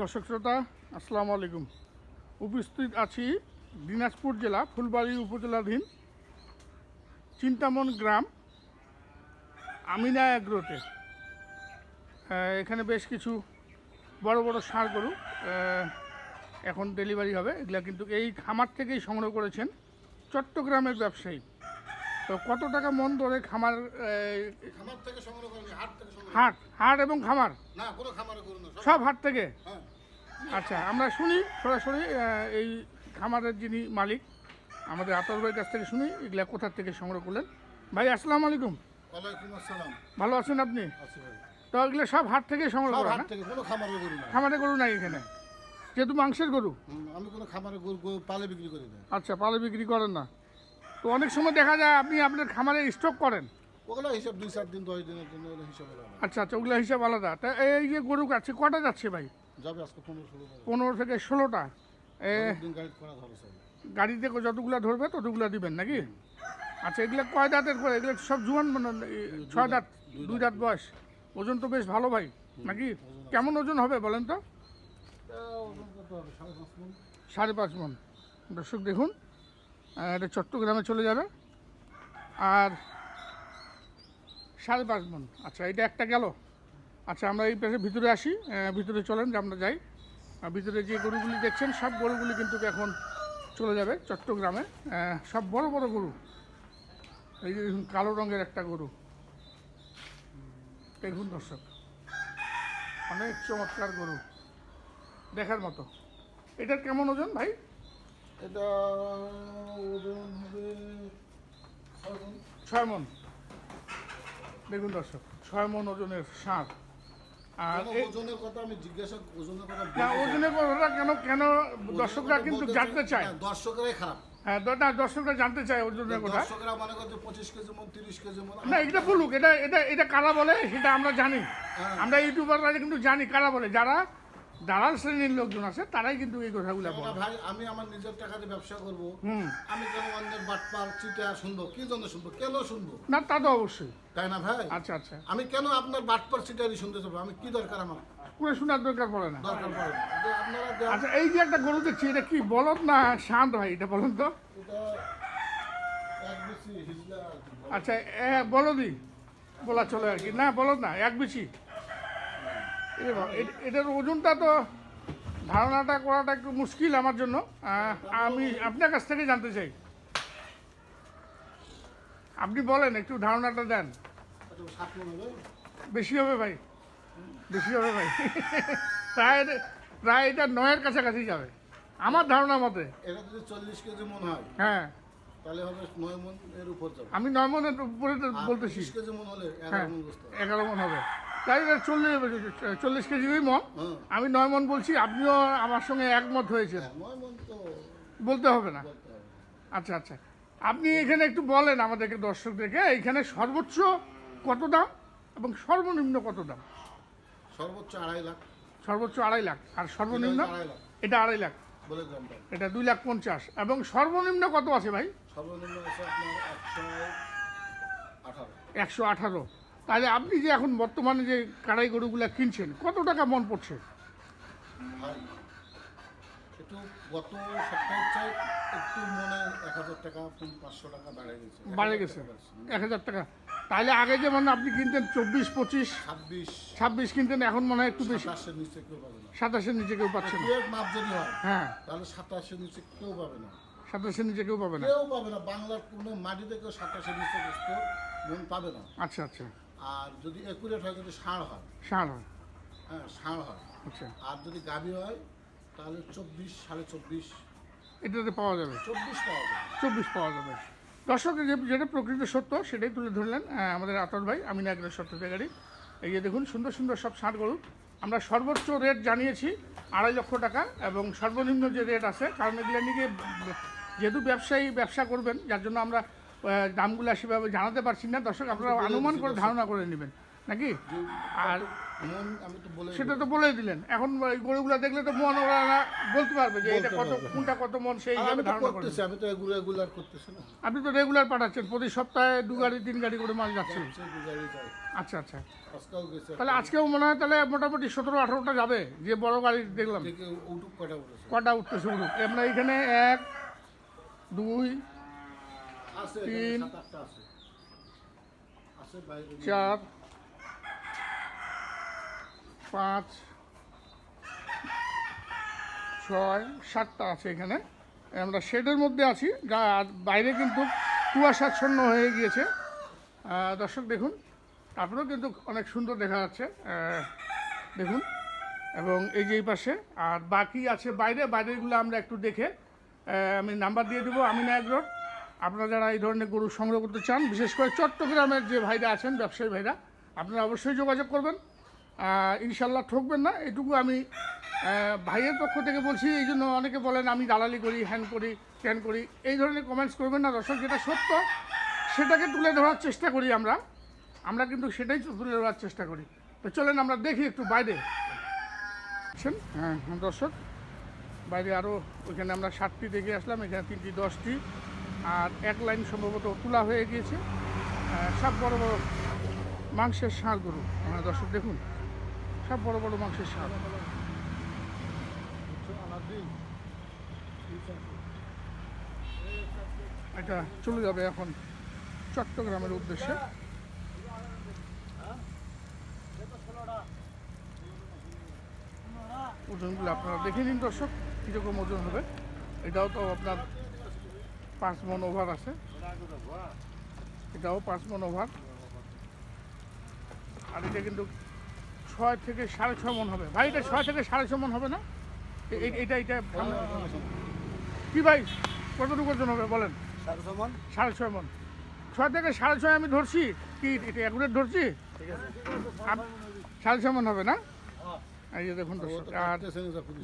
দর্শক শ্রোতা আসসালামু আলাইকুম। উপস্থিত আছি দিনাজপুর জেলা ফুলবাড়ি উপজেলাধীন চিন্তামন গ্রাম আমিনা আহ, এখানে বেশ কিছু বড় বড় সার গরু এখন ডেলিভারি হবে। এগুলা কিন্তু এই খামার থেকেই সংগ্রহ করেছেন চট্টগ্রামের ব্যবসায়ী। তো কত টাকা মন ধরে খামার খামার থেকে সংগ্রহ করেনি হাট থেকে সংগ্রহ হাট হাট এবং খামার? না কোনো খামারে করুন না সব হাট থেকে? হ্যাঁ। আচ্ছা আমরা শুনি সরাসরি এই খামারের যিনি মালিক আমাদের আতর ভাইয়ের কাছ থেকে শুনি এগুলা কোথা থেকে সংগ্রহ করলেন? ভাই আসসালামু আলাইকুম। ওয়ালাইকুম আসসালাম। ভালো আছেন আপনি? আছি ভাই। তো এগুলো সব হাট থেকে সংগ্রহ করা হাট না? খামারে করি না। খামারে গরু নাই এখানে? যেহেতু মাংসের গরু? আমি কোনো খামারে গরু পালে বিক্রি করি না। আচ্ছা পালে বিক্রি করেন না। তো অনেক সময় দেখা যায় আপনি আপনার খামারে স্টক করেন। ওগুলো হিসাব দুই চার দিন দশ দিনের জন্য ওগুলো হিসাব আলাদা। আচ্ছা আচ্ছা ওগুলো হিসাব আলাদা। তা এই যে গরু কাটছে কটা যাচ্ছে ভাই? যাবে আজকে পনেরো ষোলো পনেরো থেকে ষোলোটা। গাড়িতে যতগুলো ধরবে ততগুলো দিবেন নাকি? আচ্ছা এগুলো কয় দাঁতের করে এগুলো সব জুয়ান মানে ছয় দাঁত। দুই দাঁত বয়স। ওজন তো বেশ ভালো ভাই নাকি? কেমন ওজন হবে বলেন তো? সাড়ে পাঁচ মন। দর্শক দেখুন এটা চট্টগ্রামে চলে যাবে। আর সাড়ে পাঁচ মন। আচ্ছা এটা একটা গেল। আচ্ছা আমরা এই পাশে ভিতরে আসি। ভিতরে চলেন, যে আমরা যাই। ভিতরে যে গরুগুলি দেখছেন, সব গরুগুলি কিন্তু এখন চলে যাবে চট্টগ্রামে। সব বড় বড় গরু। এই যে দেখুন, কালো রঙের একটা গরু। দেখুন, দর্শক। অনেক চমৎকার গরু। দেখার মতো। এটার কেমন ওজন ভাই? এটা ওজন হবে ছয় মন দেখুন দর্শক ছয় মন ওজনের ষাঁড় আর ওজনের কথা আমি জিজ্ঞাসা ওজনের কথা না ওজনের কথাটা কেন কেন দর্শকরা কিন্তু জানতে চায়। দর্শকরাই খারাপ। হ্যাঁ না দর্শকরা জানতে চায় ওজনের কথা। দর্শকরা মনে করছে পঁচিশ কেজি মন তিরিশ কেজি মন না এটা বলুক এটা এটা এটা কারা বলে সেটা আমরা জানি। হ্যাঁ। আমরা ইউটিউবাররা কিন্তু জানি কারা বলে। যারা দালাল শ্রেণির লোকজন আছে তারাই কিন্তু এই কথাগুলো বলে। ভাই আমি আমার নিজের টাকা দিয়ে ব্যবসা করব। আমি কেন অন্যের বাটপার চিটা শুনব কি জন্য শুনব কেন শুনব? না তা তো অবশ্যই। তাই না ভাই? আচ্ছা আচ্ছা। আমি কেন আপনার বাটপার চিটারি শুনতে যাব আমি কি দরকার আমার? পুরো শোনার দরকার পড়ে না। দরকার পড়ে না। যে আপনারা আচ্ছা এই যে একটা গরু দেখছি এটা কি বলদ না শান্ত ভাই? এটা বলুন তো। আচ্ছা বলদি বলা চলে আর কি। না বলদ না এক বেশি। এটার ওজনটা তো ধারণাটা করাটা একটু মুশকিল আমার জন্য। আমি আপনার কাছ থেকে জানতে চাই। আপনি বলেন একটু ধারণাটা দেন। বেশি হবে ভাই। বেশি হবে ভাই। প্রায় প্রায় এটা নয়ের কাছাকাছি যাবে। আমার ধারণা মতে। এটা যদি চল্লিশ কেজি মন হয় হ্যাঁ। তাহলে হবে নয় মন এর উপর যাবে। আমি নয় মনের উপরে বলতেছি। কেজি মন হলে হ্যাঁ এগারো মন হবে। এটা চল্লিশ চল্লিশ কেজি মন আমি নয় মন বলছি আপনিও আমার সঙ্গে একমত হয়েছেন। হ্যাঁ, বলতে হবে না। আচ্ছা আচ্ছা। আপনি এখানে একটু বলেন আমাদেরকে দর্শকদেরকে এখানে সর্বোচ্চ কত দাম এবং সর্বনিম্ন কত দাম? সর্বোচ্চ আড়াই লাখ। সর্বোচ্চ আড়াই লাখ। আর সর্বনিম্ন? এটা আড়াই লাখ। এটা দুই লাখ পঞ্চাশ। এবং সর্বনিম্ন কত আছে ভাই? সর্বনিম্ন আছে আপনার একশো আঠারো। একশো আঠারো। তাহলে আপনি যে এখন বর্তমানে যে কাড়াই গরুগুলা কিনছেন কত টাকা মন পড়ছে? ভাই একটু গত সপ্তাহের চাই একটু মনে এক হাজার টাকা পাঁচশো টাকা বেড়ে গেছে। বাড়ে গেছে? এক হাজার টাকা। তাহলে আগে যেমন আপনি কিনতেন চব্বিশ পঁচিশ ছাব্বিশ। ছাব্বিশ কিনতেন এখন মনে হয় একটু বেশি। সাতাশের নিচে কেউ পাবে না। সাতাশের নিচে কেউ পাচ্ছে না। মাপ যদি হয় হ্যাঁ। তাহলে সাতাশের নিচে কেউ পাবে না। সাতাশের নিচে কেউ পাবে না। কেউ পাবে না। বাংলার কোনো মাটিতে কেউ সাতাশের নিচে মন পাবে না। আচ্ছা আচ্ছা। আর যদি একুরেট হয় যদি ষাঁড় হয়। ষাঁড় হয়। হ্যাঁ ষাঁড় হয়। আচ্ছা। আর যদি গাভী হয় তাহলে চব্বিশ সাড়ে চব্বিশ। এটাতে পাওয়া যাবে? চব্বিশ পাওয়া যায় চব্বিশ পাওয়া যাবে। দর্শক যে যেটা প্রকৃত সত্য সেটাই তুলে ধরলেন আমাদের আতর ভাই আমি নাগরের সত্য গাড়ি। এই যে দেখুন সুন্দর সুন্দর সব ষাঁড় গরু। আমরা সর্বোচ্চ রেট জানিয়েছি আড়াই লক্ষ টাকা এবং সর্বনিম্ন যে রেট আছে কারণ এগুলো নিয়ে যেহেতু ব্যবসায়ী ব্যবসা করবেন যার জন্য আমরা দামগুলো সেভাবে জানাতে পারছি না। দর্শক আপনারা অনুমান করে ধারণা করে নেবেন নাকি? আর তো বলে সেটা তো বলেই দিলেন। এখন এই গরুগুলো দেখলে তো মন ওরা বলতে পারবে যে এটা কত কোনটা কত মন সেই হিসাবে ধারণা করতেছি আমি তো এগুলো রেগুলার করতেছি না। আপনি তো রেগুলার পাঠাচ্ছেন প্রতি সপ্তাহে দু গাড়ি তিন গাড়ি করে মাল যাচ্ছে। আচ্ছা আচ্ছা। তাহলে আজকেও মনে হয় তাহলে মোটামুটি সতেরো আঠারোটা যাবে যে বড় গাড়ি দেখলাম। কটা উঠতেছে উঠুক। আমরা এখানে এক দুই তিন, চার পাঁচ ছয় সাতটা আছে এখানে। আমরা শেডের মধ্যে আছি আর বাইরে কিন্তু কুয়াশাচ্ছন্ন হয়ে গিয়েছে। দর্শক দেখুন তারপরেও কিন্তু অনেক সুন্দর দেখা যাচ্ছে। দেখুন এবং এই যে এই পাশে আর বাকি আছে বাইরে বাইরেগুলো আমরা একটু দেখে আমি নাম্বার দিয়ে দেবো আমি নায়ক আপনারা যারা এই ধরনের গরু সংগ্রহ করতে চান বিশেষ করে চট্টগ্রামের যে ভাইরা আছেন ব্যবসায়ী ভাইরা আপনারা অবশ্যই যোগাযোগ করবেন। ইনশাল্লাহ ঠকবেন না এটুকু আমি ভাইয়ের পক্ষ থেকে বলছি এই জন্য অনেকে বলেন আমি দালালি করি হ্যান করি ত্যান করি এই ধরনের কমেন্টস করবেন না। দর্শক যেটা সত্য সেটাকে তুলে ধরার চেষ্টা করি আমরা। আমরা কিন্তু সেটাই তুলে ধরার চেষ্টা করি। তো চলেন আমরা দেখি একটু বাইরে। হ্যাঁ হ্যাঁ, দর্শক বাইরে আরও ওইখানে আমরা সাতটি দেখে আসলাম এখানে তিনটি দশটি। আর এক লাইন সম্ভবত তোলা হয়ে গিয়েছে। সব বড় বড় মাংসের ষাঁড় গরু। হ্যাঁ, দর্শক দেখুন সব বড় বড় মাংসের ষাঁড়। এটা চলে যাবে এখন চট্টগ্রামের উদ্দেশ্যে। ওজনগুলো আপনারা দেখে নিন দর্শক কীরকম ওজন হবে। এটাও তো আপনার পাঁচ মন ওভার আছে। এটাও পাঁচ মন ওভার। আর এটা কিন্তু ছয় থেকে সাড়ে ছয় মন হবে। ভাই এটা ছয় থেকে সাড়ে ছয় মন হবে না? এটা এটা কি ভাই কতটুকু ওজন হবে বলেন? সাড়ে ছয় মন। ছয় থেকে সাড়ে ছয় আমি ধরছি। কি এটা একুরেট ধরছি? সাড়ে ছয় মন হবে না? এই যে দেখুন আর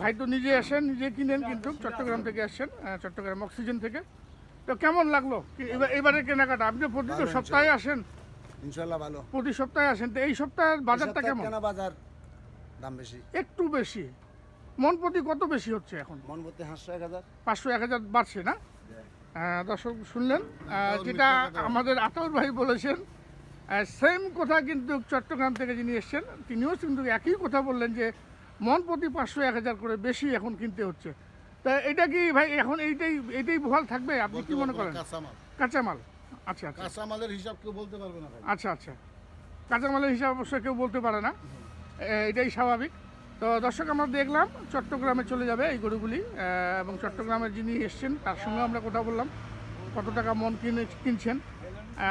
ভাই তো নিজে আসেন নিজে কিনেন কিন্তু চট্টগ্রাম থেকে আসছেন চট্টগ্রাম অক্সিজেন থেকে। তো কেমন লাগল? এবার কেনাকাটা? আপনি প্রতি তো সপ্তাহে আসেন? ইনশাল্লাহ ভালো। প্রতি সপ্তাহে আসেন। তো এই সপ্তাহের বাজারটা কেমন? কেনা বাজার দাম বেশি। একটু বেশি। মন প্রতি কত বেশি হচ্ছে এখন? মন প্রতি হাঁসশো এক হাজার। পাঁচশো এক হাজার বাড়ছে না? আহ, দর্শক শুনলেন। যেটা আমাদের আতর ভাই বলেছেন সেম কথা কিন্তু চট্টগ্রাম থেকে যিনি এসছেন তিনিও কিন্তু একই কথা বললেন যে মন প্রতি পাঁচশো এক হাজার করে বেশি এখন কিনতে হচ্ছে। তা এটা কি ভাই এখন এইটাই এইটাই বহাল থাকবে? আপনি কি মনে করেন? কাঁচামাল। কাঁচামাল। আচ্ছা আচ্ছা। কাঁচামালের হিসাব কেউ বলতে পারবে না ভাই। আচ্ছা আচ্ছা। কাঁচামালের হিসাব অবশ্যই কেউ বলতে পারে না। এটাই স্বাভাবিক। তো দর্শক আমরা দেখলাম চট্টগ্রামে চলে যাবে এই গরুগুলি। এবং চট্টগ্রামের যিনি এসছেন তার সঙ্গে আমরা কথা বললাম। কত টাকা মন কিনে কিনছেন।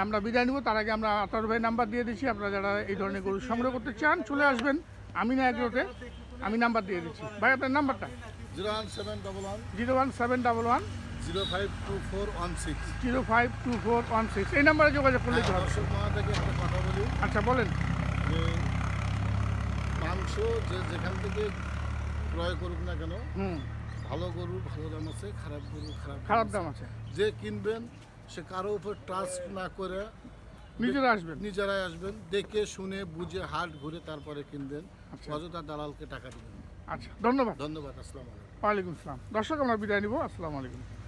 আমরা বিদায় নিব। তার আগে আমরা আতর ভাই নাম্বার দিয়ে দিচ্ছি। আপনারা যারা এই ধরনের গরু সংগ্রহ করতে চান চলে আসবেন আমিনা এগ্রোতে। আমি নাম্বার দিয়ে দিচ্ছি। ভাই আপনার নাম্বারটা? Zero one seven double one zero one seven double one zero five two four one six zero five two four one six. এই নাম্বারে যোগাযোগ করলেই তো হবে। দর্শক মহা থেকে একটা কথা বলি। আচ্ছা বলেন। যে মাংস যে যেখান থেকে ক্রয় করুক না কেন হুম। ভালো গরু ভালো দাম আছে খারাপ গরু খারাপ খারাপ দাম আছে। যে কিনবেন সে কারও উপর ট্রাস্ট না করে নিজেরা আসবেন। নিজেরাই আসবেন দেখে শুনে বুঝে হাট ঘুরে তারপরে কিনবেন। আচ্ছা। অযথা দালালকে টাকা দিবেন আচ্ছা ধন্যবাদ। ধন্যবাদ আসসালামু আলাইকুম। ওয়ালাইকুম আসসালাম। দর্শক আমরা বিদায় নিব। আসসালামু আলাইকুম।